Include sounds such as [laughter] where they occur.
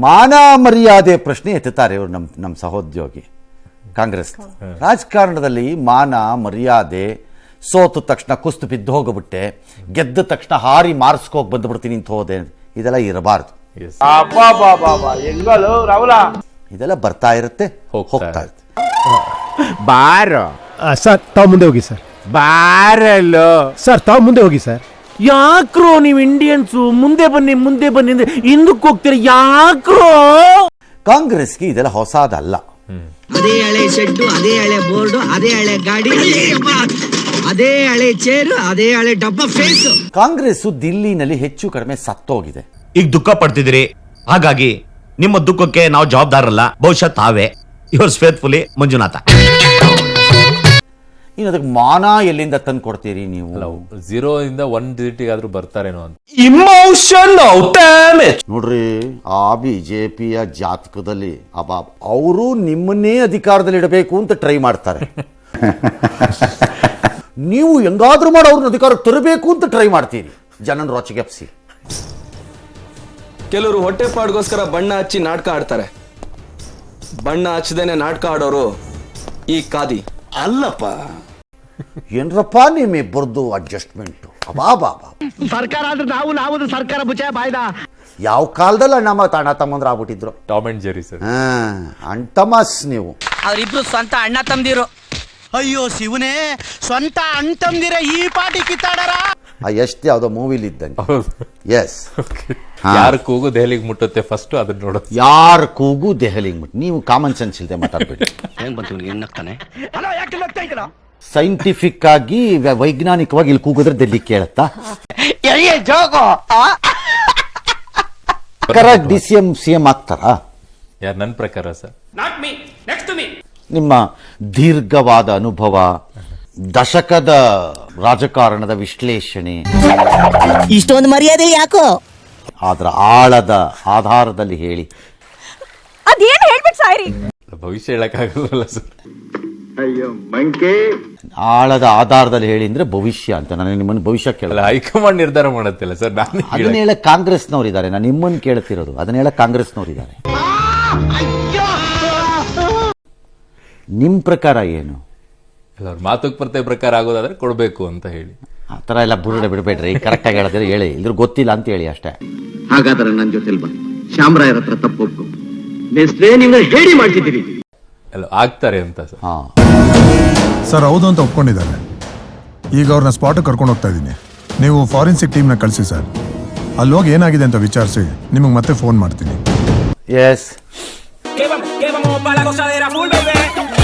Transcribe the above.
ಮಾನ ಮರ್ಯಾದೆ ಪ್ರಶ್ನೆ ಎತ್ತುತ್ತಾರೆ ಇವರು ನಮ್ಮ ನಮ್ಮ ಸಹೋದ್ಯೋಗಿ ಕಾಂಗ್ರೆಸ್. ರಾಜಕಾರಣದಲ್ಲಿ ಮಾನ ಮರ್ಯಾದೆ ಸೋತ ತಕ್ಷಣ ಕುಸ್ತು ಬಿದ್ದು ಹೋಗ್ಬಿಟ್ಟೆ ಗೆದ್ದ ತಕ್ಷಣ ಹಾರಿ ಮಾರ್ಸ್ಕೋಗಿ ಬಂದ್ಬಿಡ್ತೀನಿ ಅಂತ ಹೋದೆ. ಇದೆಲ್ಲ ಇರಬಾರ್ದು. ಇದೆಲ್ಲ ಬರ್ತಾ ಇರುತ್ತೆ ಹೋಗ್ತಾ ಹೋಗ್ತಾ ಇರುತ್ತೆ. ಬಾರ. ಸರ್ ತಾವು ಮುಂದೆ ಹೋಗಿ ಸರ್. ಬಾರಲ್ಲೋ. ಸರ್ ತಾವು ಮುಂದೆ ಹೋಗಿ ಸರ್. ಯಾಕ್ರೋ ನೀವು ಇಂಡಿಯನ್ಸು ಮುಂದೆ ಬನ್ನಿ ಮುಂದೆ ಬನ್ನಿ ಅಂದ್ರೆ ಹಿಂದಕ್ಕೆ ಹೋಗ್ತೀರ? ಯಾಕ್ರೋ? ಕಾಂಗ್ರೆಸ್ಗೆ ಇದೆಲ್ಲ ಹೊಸದಲ್ಲ. ಅದೇ ಹಳೆ ಶೆಡ್ಡು ಅದೇ ಹಳೆ ಬೋರ್ಡು ಅದೇ ಹಳೆ ಗಾಡಿ ಅದೇ ಹಳೆ ಚೇರು ಅದೇ ಹಳೆ ಡಬ್ಬ ಫೇಸ್ ಕಾಂಗ್ರೆಸ್ ದಿಲ್ಲಿನಲ್ಲಿ ಹೆಚ್ಚು ಕಡಿಮೆ ಸತ್ತೋಗಿದೆ. ಈಗ ದುಃಖ ಪಡ್ತಿದ್ದೀರಿ. ಹಾಗಾಗಿ ನಿಮ್ಮ ದುಃಖಕ್ಕೆ ನಾವು ಜವಾಬ್ದಾರಲ್ಲ ಬಹುಶಃ ತಾವೇ. Your faithfully Manjunatha. ಇನ್ನು ಅದಕ್ಕೆ ಮಾನ ಎಲ್ಲಿಂದ ತಂದು ಕೊಡ್ತೀರಿ ನೀವು? ಝೀರೋ ಇಂದ ಒನ್ ಡಿಜಿಟಿಗಾದ್ರೂ ಬರ್ತಾರೇನೋ ಅಂತ. ನೋಡ್ರಿ ಆ ಬಿಜೆಪಿಯ ಜಾತಕದಲ್ಲಿ ಅಬಾಬ್ ಅವರು ನಿಮ್ಮನ್ನೇ ಅಧಿಕಾರದಲ್ಲಿ ಇಡಬೇಕು ಅಂತ ಟ್ರೈ ಮಾಡ್ತಾರೆ. [laughs] ನೀವು ಹೆಂಗಾದ್ರೂ ಮಾಡಿ ಅವ್ರನ್ನ ಅಧಿಕಾರಕ್ಕೆ ತರಬೇಕು ಅಂತ ಟ್ರೈ ಮಾಡ್ತೀರಿ. ಜನನ ರೊಚ್ಚಿಗೆಪ್ಸಿ ಕೆಲವರು ಹೊಟ್ಟೆಪಾಡ್ಗೋಸ್ಕರ ಬಣ್ಣ ಹಚ್ಚಿ ನಾಟಕ ಆಡ್ತಾರೆ. ಬಣ್ಣ ಹಚ್ಚದೇನೆ ನಾಟಕ ಆಡೋರು ಈ ಕಾದಿ ಅಲ್ಲಪ್ಪ. ಏನ್ರಪ್ಪ ಬರ್ದು ಅಡ್ಜಸ್ಟ್ಮೆಂಟು ಅಬಾ ಬಾ ಬಾ ಸರ್ಕಾರ ಅಂದ್ರೆ ನಾವು ನಾವು ಸರ್ಕಾರ ಬುಚ್ಚ ಬಾಯ್ದ? ಯಾವ ಕಾಲದಲ್ಲಿ ಅಣ್ಣ ಮತ್ತು ಅಣ್ಣ ತಮ್ಮಂದ್ರ ಆಗ್ಬಿಟ್ಟಿದ್ರು. Tom and Jerry sir. ಅಣ್ಣ ಅಂಟಮಸ್ ನೀವು. ಅವರಿಬ್ರು ಸ್ವಂತ ಅಣ್ಣ ತಮ್ದಿರು. ಅಯ್ಯೋ ಶಿವನೇ ಸ್ವಂತ ಅಣ್ತಂದಿರ ಈ ಪಾಟಿ ಕಿತ್ತಾಡರ? ಆ ಎಷ್ಟು ಯಾವುದೋ ಮೂವಿಲಿ ಇದ್ದಂಗೆ ಎಸ್ ಯಾರ ಕೂಗು ದೆಹಲಿಗೆ ಮುಟ್ಟುತ್ತೆ ಫಸ್ಟ್ ಅದನ್ನ ನೋಡೋದು. ಯಾರ ಕೂಗು ದೆಹಲಿಗೆ ಮುಟ್ ನೀವು ಕಾಮನ್ ಸೆನ್ಸ್ ಇಲ್ಲದೆ ಮಾತಾಡ್ಬೇಡಿ. ಹೆಂಗ್ ಬಂತು ಎಣ್ಣಕ್ತಾನೆ ಸೈಂಟಿಫಿಕ್ ಆಗಿ ವ್ಯ- ವೈಜ್ಞಾನಿಕವಾಗಿ ಇಲ್ಲಿ ಕೂಗಿದ್ರೆ Delhi ಕೇಳತ್ತಾ? Correct D C M C M ಆಗ್ತಾರಾ? ಯಾರು ನನ್ನ ಪ್ರಕಾರ ಸರ್? ನಿಮ್ಮ ದೀರ್ಘವಾದ ಅನುಭವ ದಶಕದ ರಾಜಕಾರಣದ ವಿಶ್ಲೇಷಣೆ. ಇಷ್ಟೊಂದು ಮರ್ಯಾದೆ ಯಾಕೋ? ಅದರ ಆಳದ ಆಧಾರದಲ್ಲಿ ಹೇಳಿ. ಅದೇನು ಹೇಳ್ಬಿಟ್ ಸಾಯ್ರಿ? ಭವಿಷ್ಯ ಹೇಳಕ್ಕಾಗಲ್ಲ ಸರ್? ಆಳದ ಆಧಾರದಲ್ಲಿ ಹೇಳಿ ಅಂದ್ರೆ ಭವಿಷ್ಯ ಅಂತ. ನಾನು ನಿಮ್ಮನ್ನು ಭವಿಷ್ಯ ಕೇಳಲ್ಲ. ಹೈಕಮಾಂಡ್ ನಿರ್ಧಾರ ಮಾಡುತ್ತಿಲ್ಲ ಸರ್ ನಾನು ಅದನ್ನ ಹೇಳಕ್ ಕಾಂಗ್ರೆಸ್ನವ್ರು ಇದ್ದಾರೆ. ನಾನು ನಿಮ್ಮನ್ನು ಕೇಳ್ತಿರೋದು. ಅದನ್ನ ಹೇಳಕ್ ಕಾಂಗ್ರೆಸ್ನವ್ರು ಇದ್ದಾರೆ. ನಿಮ್ ಪ್ರಕಾರ ಏನು? ಅವ್ರ ಪ್ರತಿ ಪ್ರಕಾರ ಆಗೋದಾದ್ರೆ ಕೊಡಬೇಕು ಅಂತ ಹೇಳಿ. ಆ ತರ ಎಲ್ಲ ಬುರುಡೆ ಬಿಡಬೇಡ್ರಿ. ಕರೆಕ್ಟಾಗಿ ಹೇಳಿದ್ರೆ ಹೇಳಿ. ಇದ್ರ ಗೊತ್ತಿಲ್ಲ ಅಂತ ಹೇಳಿ ಅಷ್ಟೇ. ಹಾಗಾದ್ರೆ ನನ್ನ ಜೊತೆಲಿ ಬನ್ನಿ ಶ್ಯಾಮರಾಯರ ಹತ್ರ ತಪ್ಪು ನೆಕ್ಸ್ಟ್ ನಿಮ್ಗೆ ಹೇಳಿ ಮಾಡ್ತಿದ್ದೀವಿ ಅಲ್ಲ ಆಗ್ತಾರೆ ಅಂತ ಸರ್. ಹಾ. ಸರ್ ಹೌದು ಅಂತ ಒಪ್ಕೊಂಡಿದ್ದಾರೆ. ಈಗ ಅವ್ರನ್ನ ಸ್ಪಾಟಿಗೆ ಕರ್ಕೊಂಡು ಹೋಗ್ತಾ ಇದ್ದೀನಿ. ನೀವು ಫಾರೆನ್ಸಿಕ್ ಟೀಮ್ನ ಕಳಿಸಿ ಸರ್. ಅಲ್ಲಿ ಹೋಗಿ ಏನಾಗಿದೆ ಅಂತ ವಿಚಾರಿಸಿ ನಿಮಗೆ ಮತ್ತೆ ಫೋನ್ ಮಾಡ್ತೀನಿ. Yes Que vamos, que vamos para la gozadera full, baby.